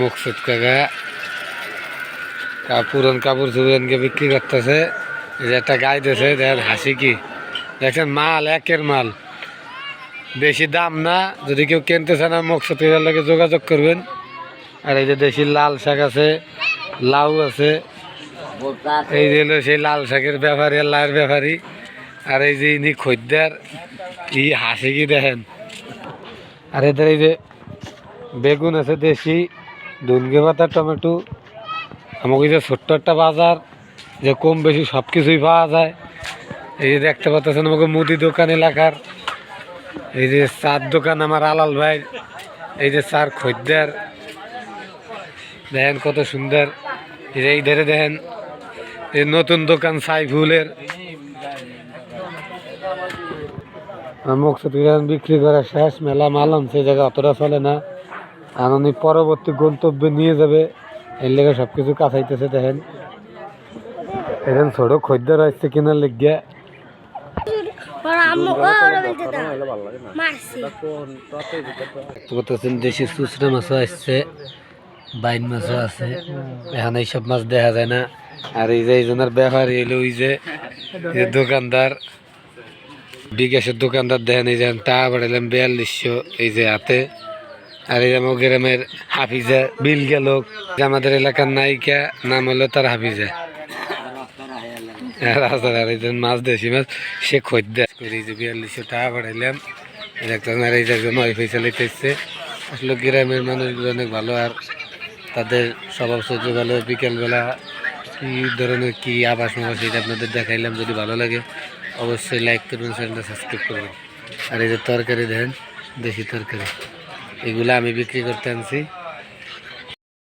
মুকসুদ কাকা পুরন কাপড় চুরনকে বিক্রি করতেছে। যে একটা গাই দিয়েছে দেখেন হাসি কি। দেখেন মাল, একের মাল। বেশি দাম না, যদি কেউ কিনতে চান মুকসুদ কাকার লাগে যোগাযোগ করবেন। আর এই যে দেশি লাল শাক আছে, লাউ আছে। এই যে হলো সেই লাল শাকের ব্যাপারী, আর লাউয়ের ব্যাপারী। আর এই যে ইনি খদ্দের, কি হাসি কি দেখেন। আর এদের এই যে বেগুন আছে দেশি। দুনগে পাতা টমেটো, আমাকে যে ছোট্ট একটা বাজার, যে কম বেশি সব কিছুই পাওয়া যায়। এই যে দেখতে পাচ্ছেন আমাকে মুদি দোকান এলাকার, এই যে চার দোকান আমার আলাল ভাই, এই যে চার খদ্দের। দেখেন কত সুন্দর, এই যে এই ধারে দেখেন, এই নতুন দোকান সাইফুলের। মুখসুদ বিক্রি করা শেষ, মেলা মাল আনছে, এই জায়গা অতটা চলে না। আর উনি পরবর্তী গন্তব্যে নিয়ে যাবে। এর লেগে সব কিছু কাছাইতেছে দেখেন। এখন ছোট খদ্দের আসছে কিনার লেগে দেশি চুচড়া মাছও আসছে বাইন মাছও আছে। এখানে এইসব মাছ দেখা যায় না। আর এই যে এইজনের ব্যাপারী এলো ওই যে এই দোকানদার বিকাশের দোকানদার দেখেন এই যে টাকা বাড়াইলাম বিয়াল্লিশশো এই যে হাতে। আর আমার গ্রামের হাফিজা বিল গেল আমাদের এলাকার নায়িকা নাম হলো তার হাফিজা। আর হাজার আর মাছ দেশি মাছ, সে খদ্দের এই যে বিয়াল্লিশশো টাকা আর এই একজন ওয়াইফাই চালাইতেছে আসলে গ্রামের মানুষগুলো অনেক ভালো আর তাদের স্বভাব সহ্য ভালো। বিকেলবেলা কী ধরনের কী আবাস মাবাস এটা আপনাদের দেখাইলাম, যদি ভালো লাগে অবশ্যই লাইক করবেন, চ্যানেলটা সাবস্ক্রাইব করবেন। আর এই যে তরকারি দেন, দেশি তরকারি। এগুলো আমি বিক্রি করতে আনছি।